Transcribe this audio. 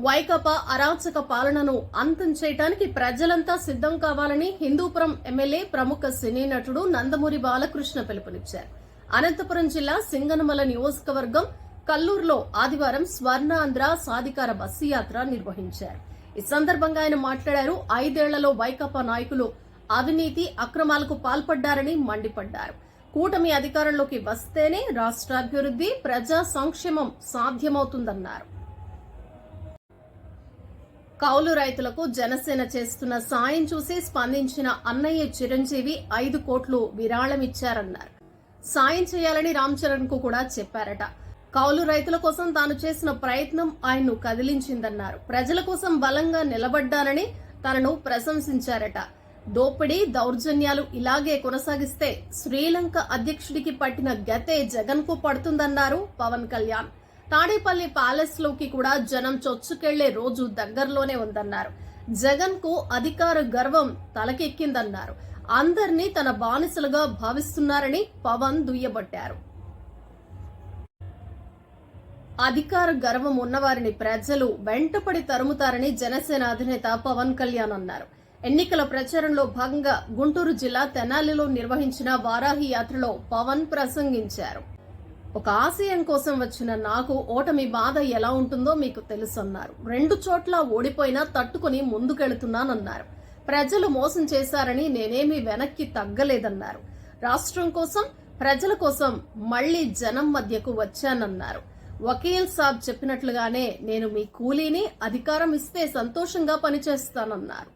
వైకాపా అరాచక పాలనను అంతం చేయడానికి ప్రజలంతా సిద్ధం కావాలని హిందూపురం ఎమ్మెల్యే ప్రముఖ సినీ నటుడు నందమూరి బాలకృష్ణ పిలుపునిచ్చారు. అనంతపురం జిల్లా సింగనమల నియోజకవర్గం కల్లూరులో ఆదివారం స్వర్ణాంధ్ర సాధికార బస్సు యాత్ర నిర్వహించారు. ఈ సందర్భంగా ఆయన మాట్లాడారు. ఐదేళ్ళలో వైకాపా నాయకులు అవినీతి అక్రమాలకు పాల్పడ్డారని మండిపడ్డారు. కూటమి అధికారంలోకి వస్తేనే రాష్ట్రాభివృద్ధి ప్రజా సంక్షేమం సాధ్యమవుతుందన్నారు. కౌలు రైతులకు జనసేన చేస్తున్న సాయం చూసి స్పందించిన అన్నయ్య చిరంజీవి ఐదు కోట్లు విరాళమిచ్చారన్నారు. సాయం చేయాలని రామ్ చరణ్కు కూడా చెప్పారట. కౌలు రైతుల కోసం తాను చేసిన ప్రయత్నం ఆయన్ను కదిలించిందన్నారు. ప్రజల కోసం బలంగా నిలబడ్డానని తనను ప్రశంసించారట. దోపిడీ దౌర్జన్యాలు ఇలాగే కొనసాగిస్తే శ్రీలంక అధ్యక్షుడికి పట్టిన గతే జగన్కు పడుతుందన్నారు పవన్ కళ్యాణ్. తాడేపల్లి ప్యాలెస్లోకి కూడా జనం చొచ్చుకెళ్ళే రోజు దగ్గరలోనే ఉందన్నారు. జగన్కు అధికార గర్వం తలకెక్కిందన్నారు. అందరినీ తన బానిసలుగా భావిస్తున్నారని పవన్ దుయ్యబట్టారు. అధికార గర్వం ఉన్నవారిని ప్రజలు వెంటపడి తరుముతారని జనసేన అధినేత పవన్ కళ్యాణ్ అన్నారు. ఎన్నికల ప్రచారంలో భాగంగా గుంటూరు జిల్లా తెనాలిలో నిర్వహించిన వారాహి యాత్రలో పవన్ ప్రసంగించారు. ఒక ఆశయం కోసం వచ్చిన నాకు ఓటమి బాధ ఎలా ఉంటుందో మీకు తెలుసన్నారు. రెండు చోట్ల ఓడిపోయినా తట్టుకుని ముందుకెళుతున్నానన్నారు. ప్రజలు మోసం చేశారని నేనేమీ వెనక్కి తగ్గలేదన్నారు. రాష్ట్రం కోసం ప్రజల కోసం మళ్ళీ జనం మధ్యకు వచ్చానన్నారు. వకీల్ సాబ్ చెప్పినట్లుగానే నేను మీ కూలీని అధికారం ఇస్తే సంతోషంగా పనిచేస్తానన్నారు.